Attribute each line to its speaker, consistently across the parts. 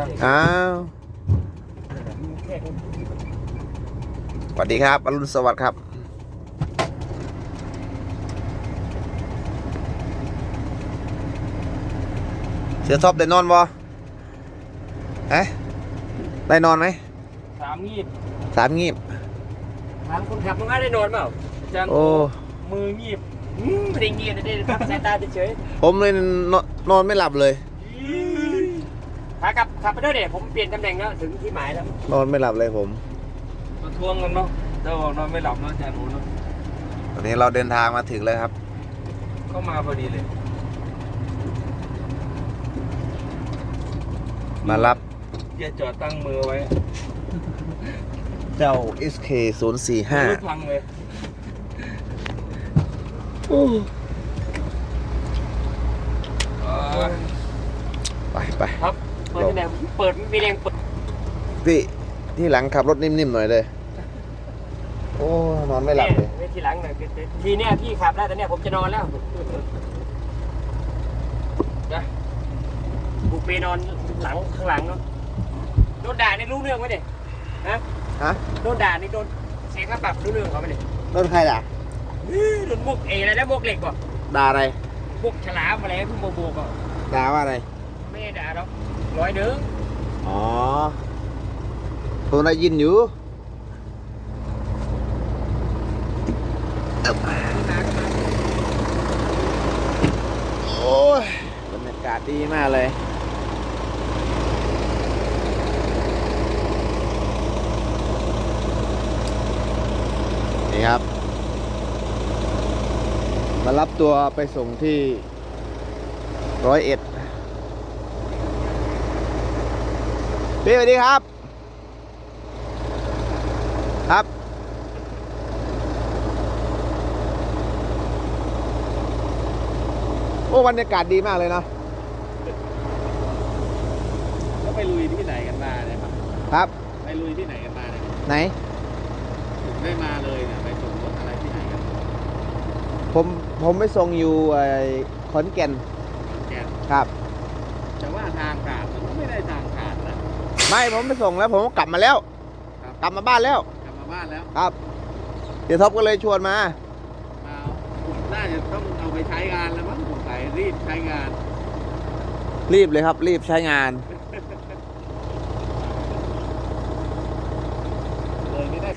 Speaker 1: ตั้ง
Speaker 2: อ้าวสวัสดีครับอรุณสวัสดิ์ครับ เสือท็อปได้นอนบ่เอ๊ะได้นอนไหม
Speaker 1: สามงีบ
Speaker 2: สามงีบ
Speaker 1: ถามคนขับมึงว่าได้นอนเปล่าจัง
Speaker 2: โอ้
Speaker 1: มืองีบอืมไม่ได้งีบนะได้พักสายตาเฉย
Speaker 2: ผมเลยนอนนอนไม่หลับเลย
Speaker 1: ๆ ขากลับขับไปด้วยเดี๋ยวผมเปลี่ยนตำแหน่งแล้วถึงที่หมายแล้ว
Speaker 2: นอนไม่หลับเลยผม
Speaker 1: มาทวงกันเนาะเจ้าบอกนอนไม่หลับเนาะอาจารย์หนูเนาะ
Speaker 2: ตอนนี้เราเดินทางมาถึงเลยครับ
Speaker 1: ก็มาพอดีเลย
Speaker 2: มารับ
Speaker 1: อย่าจอดตั้งมือไว้
Speaker 2: เจ้า SK 0 4
Speaker 1: รถ
Speaker 2: 5
Speaker 1: พังเลย
Speaker 2: ไปไป
Speaker 1: ครับ เปิดที่ไหนเปิดมีแรงเปิด
Speaker 2: พี่ที่หลังขับรถนิ่มๆหน่อยเลย โอ้นอนไม่หลับเลย
Speaker 1: นี่ทีหลังหน่อยทีเนี้ยพี่ขับได้แต่เนี้ยผมจะนอนแล้วนะบุกไปนอนหลังข้างหลังเนาะโดนด่าในรู้เรื่องไหมเนี่ยฮะ
Speaker 2: ฮะ
Speaker 1: โดนด่านี่โดนเสียค่าปรับรู้เรื่องเขาไหมเนี่ย
Speaker 2: รถใครด่ะ
Speaker 1: โดนมุกเออะไรนะมุกเหล็กบ่
Speaker 2: ด่าอะไร
Speaker 1: มุกฉลามอะไรพวกโมโบก็
Speaker 2: ด่าว่าอะไร
Speaker 1: ไม่ได้ด่าหรอก ร้อยหนึ่ง
Speaker 2: อ๋อผมได้ยินอยู่โอ้ยบรรยากาศดีมากเลยนี่ครับ มารับตัวไปส่งที่ร้อยเอ็ด พี่สวัสดีครับ ครับ โอ้บรรยากาศดีมากเลยเนาะ
Speaker 1: ก็ไปลุยที่ไหนกันมาเนี่ยครับ
Speaker 2: ครับ
Speaker 1: ไปลุยที่ไหนกันมาเนี่ย
Speaker 2: ไหน
Speaker 1: ถึงได้มาเลยเนี่ยไปส่งรถอะไรที่ไหนกัน
Speaker 2: ผมผมไปส่งอยู่ไอ้ขอนแก่น
Speaker 1: แกน
Speaker 2: ครับ
Speaker 1: แต่ว่าทางขาดมันก็ไม่ได้ทางขาดนะ
Speaker 2: ไม่ผมไปส่งแล้วผมก็กลับมาแล้ว
Speaker 1: ครับ
Speaker 2: กลับมาบ้านแล้ว
Speaker 1: กลับมาบ้านแล้ว
Speaker 2: ครับเดี๋ยวท็อปก็เลยชวนมา
Speaker 1: มาน่าจะต้องเอาไปใช้งานแล้วมั้งสงสัยรีบใช้งาน
Speaker 2: รีบเลยครับ รีบใช้งาน
Speaker 1: เลยไม่ได้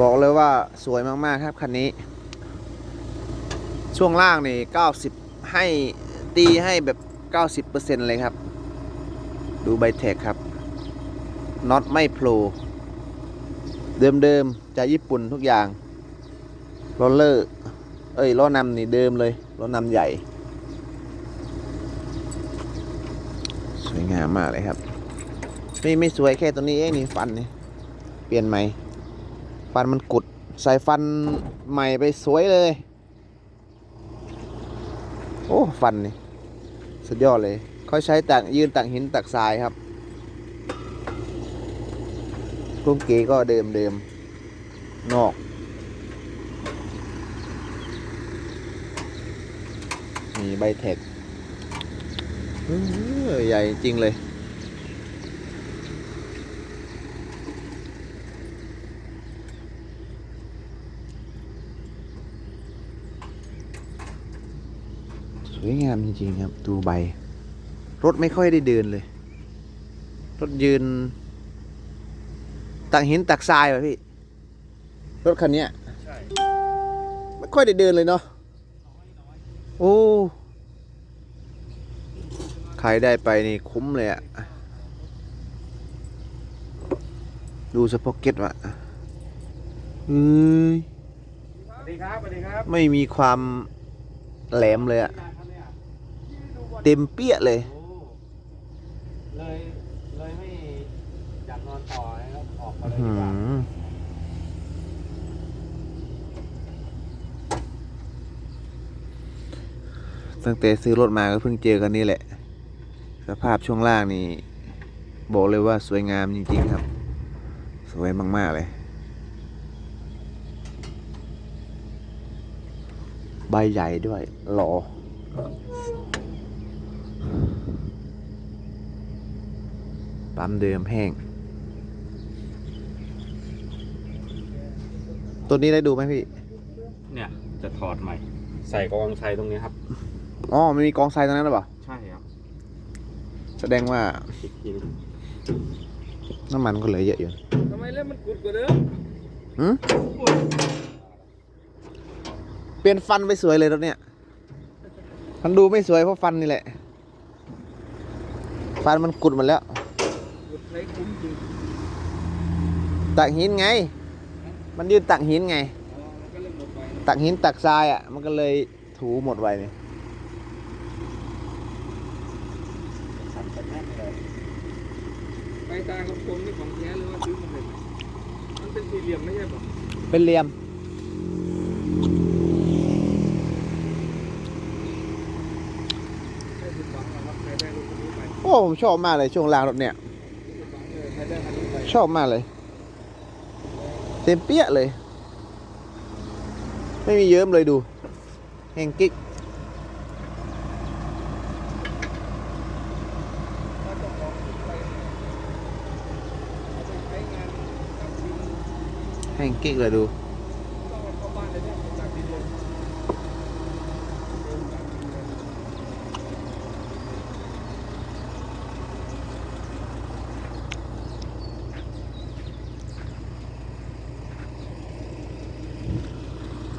Speaker 2: บอกเลยว่าสวยมากๆครับคันนี้ ช่วงล่างนี่ 90 ให้ตีให้แบบ 90%เลยครับ ดูไบเทคครับน็อตไม่โผล่เดิมๆจากญี่ปุ่นทุกอย่างโรลเลอร์เอ้ยล้อนำนี่เดิมเลยล้อนำใหญ่ สวยงามมากเลยครับไม่ไม่สวยแค่ตัวนี้เองนี่ฟันนี่เปลี่ยนใหม่ ฟันมันกุดใส่ฟันใหม่ไปสวยเลย โอ้ ฟันนี่สุดยอดเลย เขาใช้ตักยืนตักหินตักทรายครับกรุงเก๋ก็เดิมเดิมนอกมีใบเทคใหญ่จริงเลย สวยงามจริงๆครับดูใบ รถไม่ค่อยได้เดินเลย รถยืน ตักหินตักทรายว่ะพี่ รถคันนี้ไม่ค่อยได้เดินเลยเนาะโอ้ใครได้ไปนี่คุ้มเลยอะดูสปอกเก็ตว่ะเอ้ยไม่มีความแหลมเลยอะเต็มเปี้ยเลย
Speaker 1: เลยเลยไม่อยากนอนต่อแล้วออกมาเลยดีกว่า
Speaker 2: ตั้งแต่ซื้อรถมาก็เพิ่งเจอกันนี่แหละ สภาพช่วงล่างนี่ บอกเลยว่าสวยงามจริงๆครับ สวยมาก ๆ เลย ใบใหญ่ด้วยหล่อ ปั๊มเดิมแห้ง ตัวนี้ได้ดูไหมพี่
Speaker 3: เนี่ยจะถอดใหม่ ใส่กองใส่ตรงนี้ครับ
Speaker 2: อ๋อมันมีกองทรายตรงนั้นหรือเปล่า
Speaker 3: ใช่ครับ
Speaker 2: แสดงว่า
Speaker 3: อีกทีหนึง
Speaker 2: น้ำมันก็เหลือเยอะอยู่
Speaker 1: ทำไมเล่มมันกุดกว่าเดิม
Speaker 2: หืมเปลี่ยนฟันไปสวยเลยรถเนี่ย มันดูไม่สวยเพราะฟันนี่แหละ ฟันมันกุดหมดแล้ว
Speaker 1: กุดใช้คุ้มจริง
Speaker 2: ตักหินไง มันยืนตักหินไง
Speaker 1: อ๋อมันก็เริ่มหมดไป
Speaker 2: ตักหินตักทรายอะ มันก็เลยถูหมดไวเนี่ย
Speaker 3: สั่นไปแน่นเลย
Speaker 1: ไปตาของผมนี่ของแท้หรือว่าซื้อมาเลยมันเป็นสี่เหลี่ยมไม่ใช่ป่ะ
Speaker 2: เป็นเหลี่ยม
Speaker 1: ใช่ผิดหวังนะครับใครได้รถคันนี้ไป
Speaker 2: โอ้ผมชอบมากเลยช่วงล่างรถเนี่ย ชอบมากเลย เต็มเปี้ยเลย ไม่มีเยิ้มเลยดูแห้งกิ๊กแห้งกิ๊กเลยดู
Speaker 1: ต้องเอาเข้าบ้านเลยเนี่ยจากดินลงเดินจากดินลง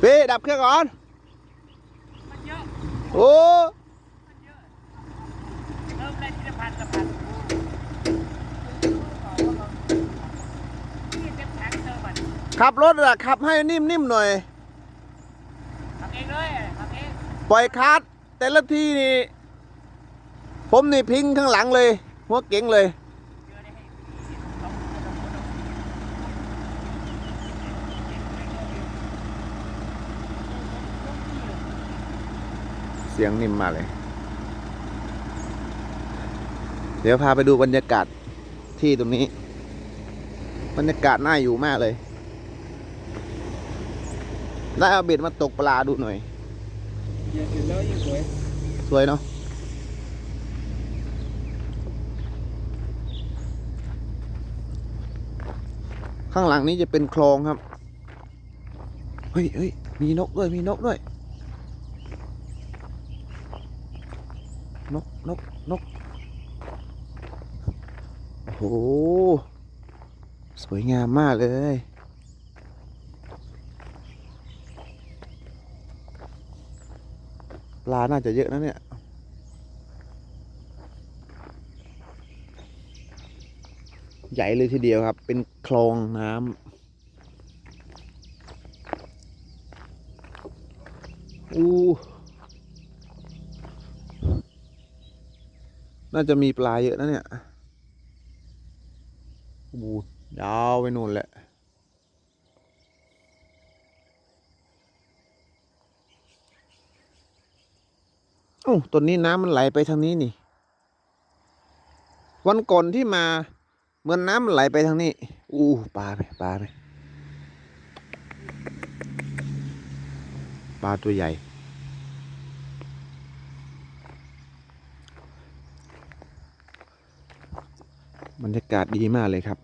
Speaker 2: พี่ ดับเครื่องก่อน
Speaker 1: มันเยอะ
Speaker 2: โอ้
Speaker 1: มันเยอะเริ่มได้ทีละพันละพันนี่เต็มแข็งเติมมัน
Speaker 2: ขับรถอะขับให้นิ่มๆหน่อย
Speaker 1: ทำเองเลยทำเอง
Speaker 2: ปล่อยคาร์ดแต่ละทีนี่ ผมนี่พิงข้างหลังเลย หัวเก๋งเลย
Speaker 1: เยอะได้ให้สองคนสองคน
Speaker 2: เสียงนิ่มมากเลย เดี๋ยวพาไปดูบรรยากาศที่ตรงนี้ บรรยากาศน่าอยู่มากเลย ได้เอาเบ็ดมาตกปลาดูหน่อย
Speaker 1: เหยียดเสร็จแล้วยิ่งสวย
Speaker 2: สวยเนาะข้างหลังนี้จะเป็นคลองครับ เฮ้ยเฮ้ยมีนกด้วย มีนกด้วย นกนกโอ้โห สวยงามมากเลย ปลาน่าจะเยอะนะเนี่ยใหญ่เลยทีเดียวครับ เป็นคลองน้ำอู้ น่าจะมีปลาเยอะนะเนี่ยอู้ยาวไปนู่นแหละโอ้ต้นนี้น้ำมันไหลไปทางนี้นี่ วันก่อนที่มาเหมือนน้ำมันไหลไปทางนี้ อู้ปลาไปปลาไปปลาตัวใหญ่ บรรยากาศดีมากเลยครับ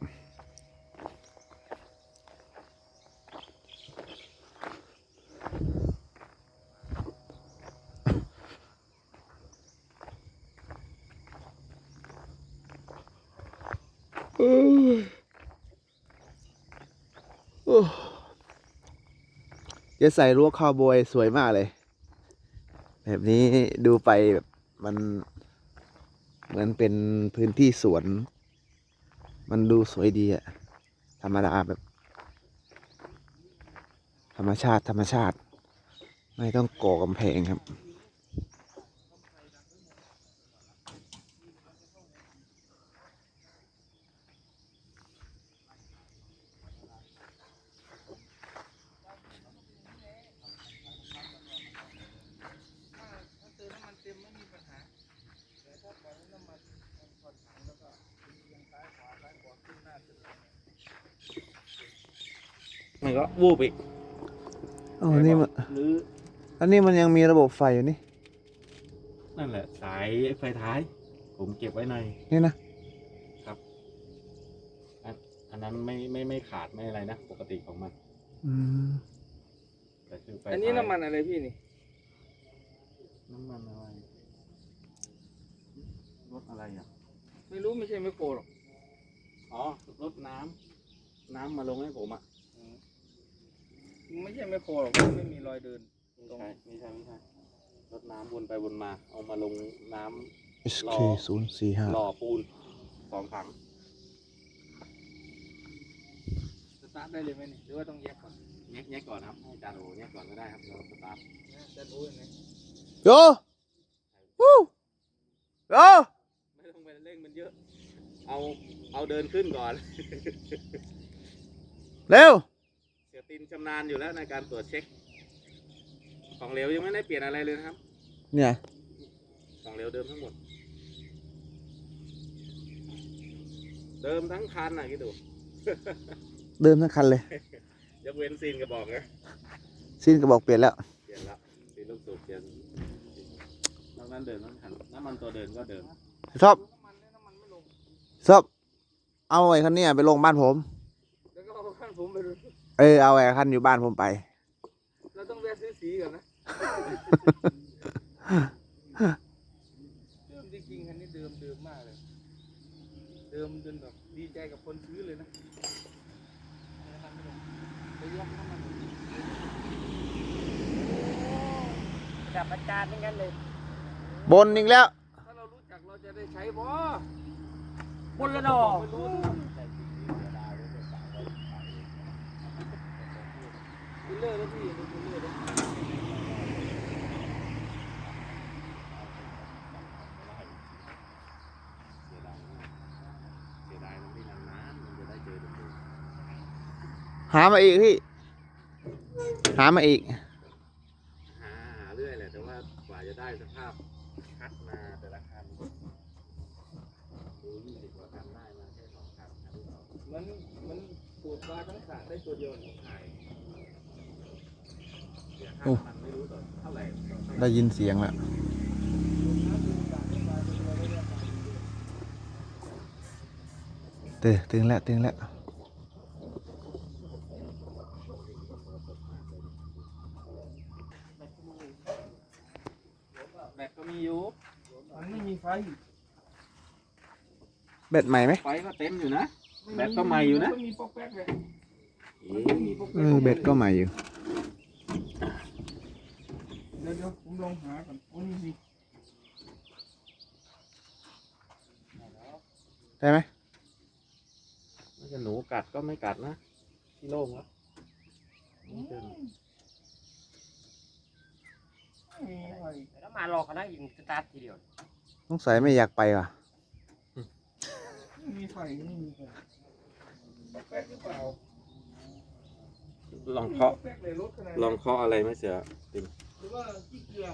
Speaker 2: จะใส่รั้วคาวบอยสวยมากเลย แบบนี้ดูไปแบบมันเหมือนเป็นพื้นที่สวน มันดูสวยดีอะธรรมดาแบบ ธรรมชาติธรรมชาติ ไม่ต้องก่อกำแพงครับ
Speaker 1: ถ้าเติมน้ำมันเต็มไม่มีปัญหาแต่ถ้าปล่อยให้น้ำมันมันผ่อนถังแล้วก็เอียงซ้ายขวาซ้ายขวาขึ้นหน้าขึ้นหลัง
Speaker 3: มันก็วูบอีก
Speaker 2: อ๋อนี่มัน
Speaker 3: หรือ
Speaker 2: อันนี้มันยังมีระบบไฟอยู่นี่
Speaker 3: นั่นแหละ สายไฟท้าย ผมเก็บไว้ใน
Speaker 2: นี่นะ
Speaker 3: ครับนั้นไม่ไม่ไม่ขาดไม่อะไรนะ ปกติของมัน
Speaker 2: อืม
Speaker 3: แต่คือไฟ
Speaker 1: อันนี้
Speaker 3: ท้าย
Speaker 1: น้ำมันอะไรพี่นี่
Speaker 3: น้ำมันอะไรรถอะไรอะ
Speaker 1: ไม่รู้ไม่ใช่ไมโครหรอก
Speaker 3: อ๋อรถน้ำน้ำมาลงให้ผมอะ
Speaker 1: ไม่ใช่ไมโครหรอกมันไม่มีรอยเดิน
Speaker 3: ไม่ใช่ไม่ใช่ไม่ใช่รถน้ำวนไปวนมา เอามาลงน้ำ
Speaker 2: SK ศูนย์สี่ห้า
Speaker 3: หล่อปูนสองถัง
Speaker 1: สตาร์ทได้เลยไหมนี่หรือว่าต้องแยกก่อน
Speaker 3: แยกแยกก่อนนะครับให้อาจารย์โอแยกก่อนก็ได้ครับเราสตาร์ท
Speaker 1: นะจะรู้ยังไง
Speaker 2: โยวู้โย
Speaker 3: ไม่ต้องไปเร่งมันเยอะ เอาเอาเดินขึ้นก่อน
Speaker 2: เร็ว
Speaker 3: เสีย ตินชำนาญอยู่แล้วในการตรวจเช็ค ของเหลวยังไม่ได้เปลี่ยนอะไรเลยนะครับ
Speaker 2: เนี่ย
Speaker 3: ของเหลวเดิมทั้งหมด เดิมทั้งคันน่ะคิดดู
Speaker 2: เดิมทั้งคันเลย
Speaker 3: ยกเว้นซีนกระบอกนะ
Speaker 2: สิ้นกระบอกเปลี่ยนแล้ว
Speaker 3: เปลี่ยนแล้วซีนลูกสูบเปลี่ยนนอกนั้นเดิมทั้งคันน้ำมันตัวเดิมก็เดิม
Speaker 2: ชอบ
Speaker 1: น้ำมันเนี่ยน้ำมันไม่ลง
Speaker 2: ชอบเอาไอ้คันเนี้ยไปลงบ้านผม
Speaker 1: แล้วก็เอาข้างผมไปดู
Speaker 2: เออเอาไอ้คันอยู่บ้านผมไป
Speaker 1: เราต้องแวะซื้อสีก่อนนะเดิมจริงๆคันนี้เดิมเดิมมากเลย เดิมจนแบบดีใจกับคนซื้อเลยนะน้ำมันไม่ลงไปแยกน้ำมัน
Speaker 4: จับอาจารย์ไม่งั้นเลย
Speaker 2: บนอีกแล้ว
Speaker 1: ถ้าเรารู้จักเราจะได้ใช้บ่
Speaker 4: บนละดอก
Speaker 1: ไม่รู้นะครับคุณเลิกแล้วพี่คุณเลิกแล้ว
Speaker 3: เสียดายมากเสียดายมันที่นานๆมันจะได้เจอเดิม
Speaker 2: หามาอีกพี่ หามาอีก
Speaker 3: ๆหาหาเรื่อยแหละแต่ว่ากว่าจะได้สภาพคัดมาแต่ละคันดูยี่สิบกว่าคันได้มาแค่สองคันคันที่สอง
Speaker 1: มันมันปวดปลาทั้งขาได้ตัวเดียวนี่
Speaker 3: ใช่เสียค่า
Speaker 2: โอ้
Speaker 3: น้ำมันไม่รู้ต่อเท่า ไหร่ต่อเท่าไหร่
Speaker 2: ได้ยินเสียงแล้วเตอตึงแล้วตึงแล้ว
Speaker 3: แบตก็มีอยู่
Speaker 1: มันไม่มีไฟ
Speaker 2: แบตใหม่ไหม
Speaker 3: ไฟก็เต็มอยู่นะแบตก็ใหม่อยู่นะ
Speaker 1: มัมีปอกแป๊กเลย
Speaker 3: เอ๊ะ
Speaker 1: มันมีปอก
Speaker 2: เอ
Speaker 1: แป๊ก
Speaker 2: อแบตก็ใหม่อยู่
Speaker 1: เดี๋ยวเดี๋ยวผม ลองหาก่อนโอ้นี่สิ
Speaker 2: ได้ไหม
Speaker 3: ไม่จะหนูกัดก็ไม่กัดนะที่โล่งแล้วไม่เจอหนู
Speaker 1: ไม่มีไฟ
Speaker 4: แล้วมารอกันนะยิงสตาร์ททีเดียว
Speaker 2: ต้องใส่ไม่อยากไปว่ะ
Speaker 1: ไม่มีไฟไม่มีไฟปอกแป๊กหรือเปล่า
Speaker 3: ลอง
Speaker 1: ไม่มี
Speaker 3: เคาะ
Speaker 1: ปอกแป๊กเลยรถขนาด
Speaker 3: ลองเคาะอะไรไหมเสือติม
Speaker 1: หรือว่าขี้เกลือ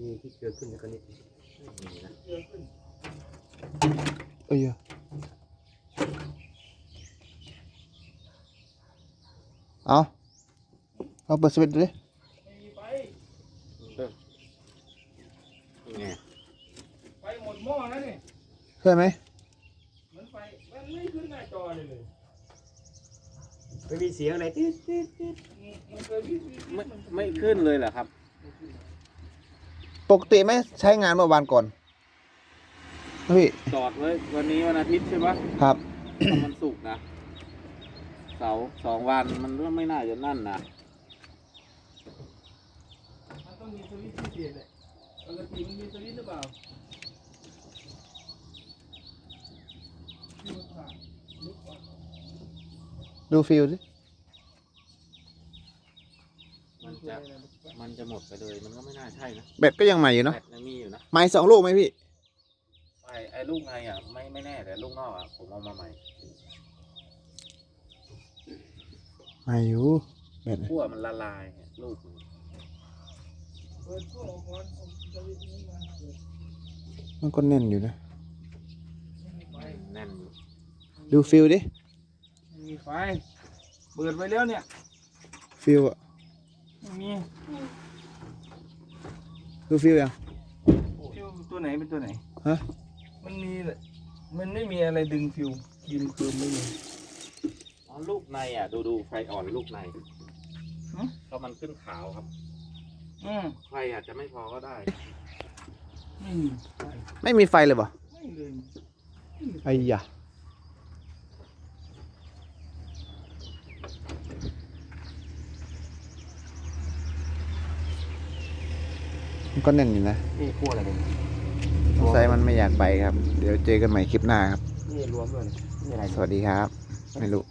Speaker 3: มีที่เกลือขึ้นก็นิดมีนะ
Speaker 1: เกลือขึ้น
Speaker 2: เอ้ยเอาเอาเปิดสวิตช์ดูดิ
Speaker 1: ไม่มีไฟ
Speaker 3: เออนี่ไง
Speaker 1: ไฟหมดหม้อแล้วนี่
Speaker 2: ใช่ไหม
Speaker 1: เหมือนไฟมันไม่ขึ้นหน้าจอเลยเลย
Speaker 4: ไม่มีเสียงอะไรติ๊ดติ๊ดติ๊ด
Speaker 1: มันเคยวิ่งวิ่ง
Speaker 3: ไม่ไม่ขึ้นเลยเหรอครับ
Speaker 2: ปกติไหมใช้งานเมื่อวานก่อนพี่
Speaker 3: จอดไว้วันนี้วันอาทิตย์ใช่ปะ
Speaker 2: ครับ
Speaker 3: มันสุกร์นะเสาร์สองวันมันก็ไม่น่าจะนั่นนะ
Speaker 1: มันต้องมีสวิตช์พิเศษเลยปกติมันมีสวิตช์หรือเปล่าที่มันผ่านลุกออก
Speaker 2: ดูฟิลสิ
Speaker 3: มันจะมันจะหมดไปเลยมันก็ไม่น่าใช่นะ
Speaker 2: แบตก็ยังใหม่อยู่เนาะ
Speaker 3: แบตยังมีอยู่นะ
Speaker 2: ใหม่สองลูกไหมพี่
Speaker 3: ไอ้ไอ้ลูกในอะไม่ไม่แน่แต่ลูกนอกอะผมเอามาใหม่
Speaker 2: ใหม่อยู่แบต
Speaker 3: ขั้วมันละลายเนี่ยลูกมัน
Speaker 1: เปิดพวกอุปกรณ์ผมสวิตช์นี้มาเปิด
Speaker 2: มันก็แน่นอยู่นะ
Speaker 1: ไม่มีไฟ
Speaker 3: แน่นอยู่
Speaker 2: ดูฟิลดิ
Speaker 1: ไม่มีไฟเปิดไว้แล้วเนี่ย
Speaker 2: ฟิลอะ
Speaker 1: ไม่มี
Speaker 2: ดูฟิลยัง
Speaker 1: ฟิวตัวไหนเป็นตัวไหน
Speaker 2: ฮะ
Speaker 1: มันมีแหละมันไม่มีอะไรดึงฟิวยิมคืนไม่มี
Speaker 3: อ๋อลูกในอะ ดูดูไฟอ่อนลูกในก็มันขึ้นขาวครับ
Speaker 1: อืม
Speaker 3: ไฟอาจจะไม่พอก็ได้
Speaker 1: ไม่มีไฟ
Speaker 2: ไม่มีไฟเลยบ่
Speaker 1: ไม่เลย
Speaker 2: ไอ้ยะ มันก็แน่นอยู่นะ
Speaker 4: นี่ขั้วอะไรกัน
Speaker 2: สงสัยมันไม่อยากไปครับ เดี๋ยวเจอกันใหม่คลิปหน้าครับ
Speaker 4: นี่รวมด้วยนี่อะไร
Speaker 2: สวัสดีครับ ไม่รู้